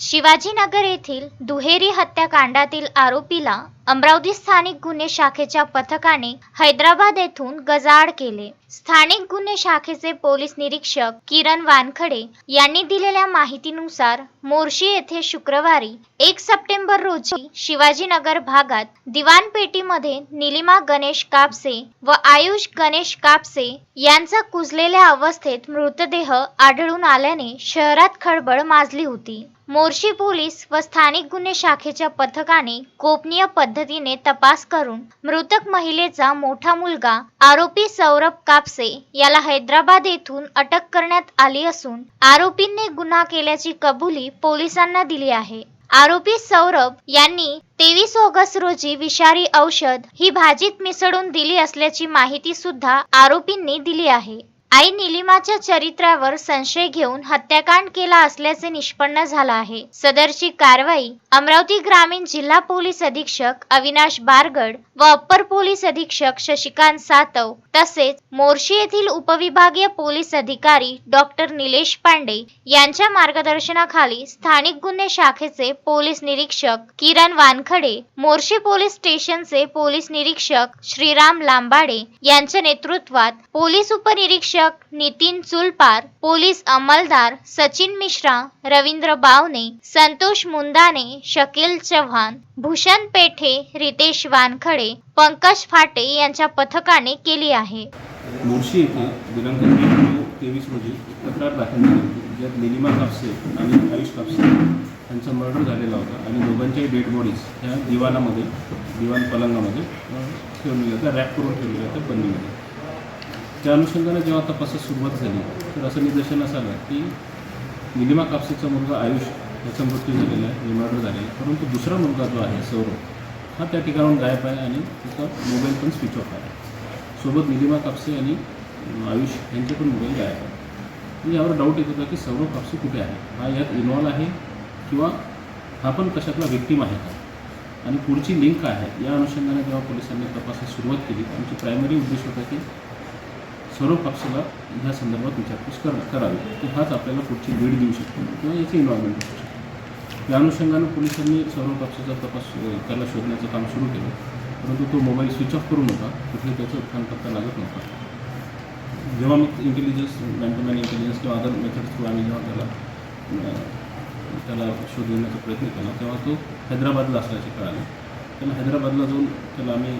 शिवाजीनगर येथील दुहेरी हत्याकांडातील आरोपीला अमरावती स्थानिक गुन्हे शाखेच्या पथकाने हैदराबाद येथून गजाआड केले. स्थानिक गुन्हे शाखेचे पोलीस निरीक्षक किरण वानखडे यांनी दिलेल्या माहितीनुसार मोर्शी येथे शुक्रवारी एक सप्टेंबर रोजी शिवाजीनगर भागात दिवाणपेटीमध्ये निलिमा गणेश कापसे व आयुष गणेश कापसे यांचा कुजलेल्या अवस्थेत मृतदेह आढळून आल्याने शहरात खळबळ माजली होती. मोर्शी पोलीस व स्थानिक गुन्हे शाखेच्या पथकाने गोपनीय पद्धतीने तपास करून मृतक महिलेचा मोठा मुलगा आरोपी सौरभ कापसे याला हैदराबाद येथून अटक करण्यात आली असून आरोपींनी गुन्हा केल्याची कबुली पोलिसांना दिली आहे. आरोपी सौरभ यांनी तेवीस ऑगस्ट रोजी विषारी औषध ही भाजीत मिसळून दिली असल्याची माहिती सुद्धा आरोपींनी दिली आहे. आई निलिमाच्या चरित्रावर संशय घेऊन हत्याकांड केला असल्याचे निष्पन्न झाला आहे. सदरची कारवाई अमरावती ग्रामीण जिल्हा पोलीस अधीक्षक अविनाश बारगड व अप्पर पोलीस अधीक्षक शशिकांत सातव तसेच मोर्शी येथील उपविभागीय पोलीस अधिकारी डॉक्टर निलेश पांडे यांच्या मार्गदर्शनाखाली स्थानिक गुन्हे शाखेचे पोलीस निरीक्षक किरण वानखडे मोर्शी पोलीस स्टेशनचे पोलीस निरीक्षक श्रीराम लांबाडे यांच्या नेतृत्वात पोलीस उपनिरीक्षक नितीन चुलपार पोलीस अंमलदार सचिन मिश्रा रवींद्र बावने संतोष मुंदाने शकील चव्हाण भूषण पेठे रितेश वानखडे पंकज फाटे यांच्या पथकाने केली आहे. मुळशी येथे दिनांक तेवीस रोजी तक्रार दाखल झाली होती ज्यात निलिमा कापसे आणि आयुष कापसे यांचा मर्डर झालेला होता आणि दोघांच्याही डेड बॉडीज ह्या दिवाणामध्ये दिवाण पलंगामध्ये अं, ठेवलेल्या होत्या रॅप करून ठेवलेल्या होत्या बंदीमध्ये त्या अनुषंगाने जेव्हा तपासास सुरुवात झाली तर असं निदर्शनास आलं की निलिमा कापसेचा मुलगा आयुष याचा मृत्यू झालेला आहे रिमॉर्डर मर्डर झालेला आहे. परंतु दुसरा मुलगा जो आहे सौरभ हा त्या ठिकाणाहून गायब आहे आणि त्याचा मोबाईल पण स्विच ऑफ आहे. सोबत निलिमा कापसे आणि आयुष यांचे पण मोबाईल गायब आहे. म्हणजे यावर डाऊट येत होता की सौरभ कापसे कुठे आहे? हा यात इन्व्हॉल्व आहे किंवा हा पण कशातला व्यक्तिम आहे का? आणि पुढची लिंक काय आहे? या अनुषंगाने जेव्हा पोलिसांनी तपासास सुरुवात केली आमची प्रायमरी उद्देश होता की सर्व पक्षाला ह्या संदर्भात विचारपूस कर करावी. की हाच आपल्याला पुढची लीड देऊ शकतो किंवा याची इन्व्हॉल्वमेंट असू शकतो. या अनुषंगानं पोलिसांनी सर्व पक्षाचा तपास त्याला शोधण्याचं काम सुरू केलं. परंतु तो मोबाईल स्विच ऑफ करू नका कुठेही त्याचं उत्थान पत्ता लागत नव्हता. जेव्हा मग intelligence man to man intelligence किंवा अदर मेथड थ्रू आम्ही जेव्हा त्याला त्याला शोध घेण्याचा प्रयत्न केला तेव्हा तो हैदराबादला असल्याचे कळाले. त्याला हैदराबादला जाऊन त्याला आम्ही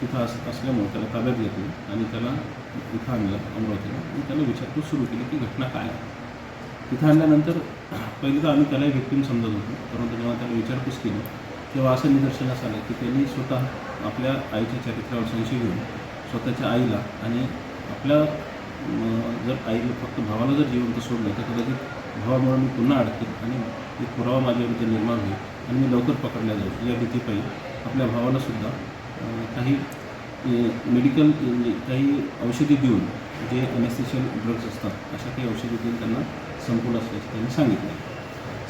तिथं अस असल्यामुळं त्याला ताब्यात घेतलं आणि त्याला इथं आणलं अमरावतीला. आणि त्याला विचारपूस सुरू केली की घटना काय आहे? तिथं आणल्यानंतर पहिलं तर आम्ही त्यालाही व्यक्तीने समजत होतो. परंतु जेव्हा त्याला विचारपूस केली तेव्हा असं निदर्शनास आलं की त्यांनी स्वतः आपल्या आईच्या चरित्रावर संशय घेऊन स्वतःच्या आईला आणि आपल्या जर आईला फक्त भावाला जर जिवंत सोडलं तर कदाचित भावामुळे मी पुन्हा अडकेल आणि एक पुरावा माझ्याविरुद्ध निर्माण होईल. आणि मी लवकर पकडल्या जाईल या भीतीपायी. आपल्या भावालासुद्धा काही मेडिकल म्हणजे काही औषधी देऊन जे अनेस्थिशियल ड्रग्स असतात अशा काही औषधी देऊन त्यांना संपूर्ण असल्याचे त्यांनी सांगितलं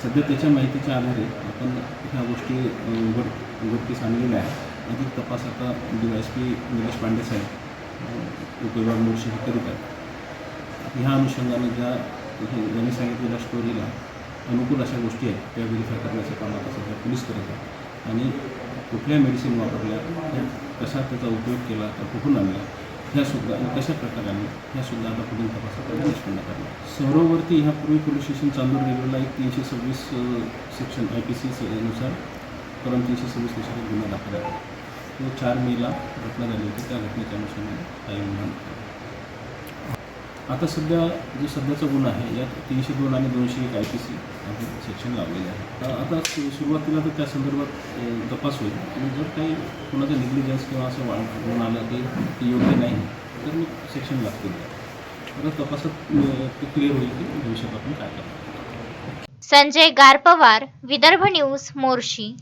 सध्या त्याच्या माहितीच्या आधारे आपण ह्या गोष्टी उघड उघडकीस आणलेल्या आहेत. अधिक तपास आता D S P Nilesh Pande saheb उपविभाग मोर्शी हे करीत आहेत. ह्या अनुषंगाने ज्या हे यांनी सांगितलेल्या स्टोरीला अनुकूल अशा गोष्टी आहेत त्या व्हेरीफाय करण्याचं काम आता सध्या पोलीस करत आहेत. आणि कुठल्या मेडिसिन वापरल्या त्या कशा त्याचा उपयोग केला तर कुठून आणला ह्यासुद्धा आणि कशा प्रकारे आणल्या ह्यासुद्धा आता पुढील तपासात आपण निष्पन्न करणार सौरववरती ह्यापूर्वी पोलीस स्टेशन चांदूर रेल्वेला एक तीनशे सव्वीस सेक्शन आय पी सी नुसार. परम तीनशे सव्वीसनुसार गुन्हा दाखल आहे तो चार मेला घटना झाली होती त्या घटनेच्या अनुषंगाने काही गुन्हा आता सध्या जो सध्याचा गुन्हा आहे यात तीनशे दोन आणि दोनशे एक आय पी सी सेक्शन लावलेले आहे. तर आता सुरुवातीला तर त्या संदर्भात तपास होईल. आणि जर काही कोणाचा निग्लिजन्स किंवा असं वाढ गुण आलं की ते योग्य नाही तर मग सेक्शन लागतील. आता तपासात ते क्लिअर होईल की भविष्यात आपण काय करतो संजय गारपवार विदर्भ न्यूज मोर्शी.